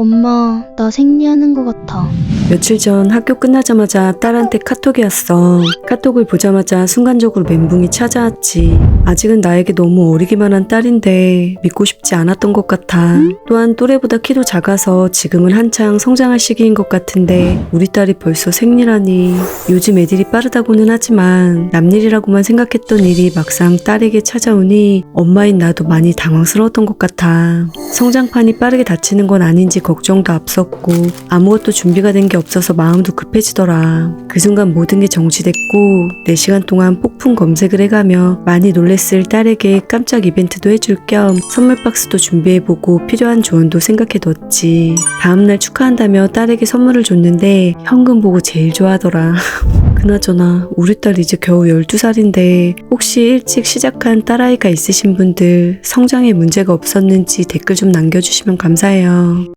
엄마, 나 생리하는 것 같아. 며칠 전 학교 끝나자마자 딸한테 카톡이 왔어. 카톡을 보자마자 순간적으로 멘붕이 찾아왔지. 아직은 나에게 너무 어리기만 한 딸인데 믿고 싶지 않았던 것 같아. 또한 또래보다 키도 작아서 지금은 한창 성장할 시기인 것 같은데 우리 딸이 벌써 생리라니. 요즘 애들이 빠르다고는 하지만 남일이라고만 생각했던 일이 막상 딸에게 찾아오니 엄마인 나도 많이 당황스러웠던 것 같아. 성장판이 빠르게 닫히는 건 아닌지 걱정도 앞섰고 아무것도 준비가 된 게 없어서 마음도 급해지더라. 그 순간 모든 게 정지됐고 4시간 동안 폭풍 검색을 해가며 많이 놀랬 을 딸에게 깜짝 이벤트도 해줄 겸 선물 박스도 준비해보고 필요한 조언도 생각해뒀지. 다음날 축하한다며 딸에게 선물을 줬는데 현금 보고 제일 좋아하더라. 그나저나 우리 딸 이제 겨우 12살인데 혹시 일찍 시작한 딸아이가 있으신 분들 성장에 문제가 없었는지 댓글 좀 남겨주시면 감사해요.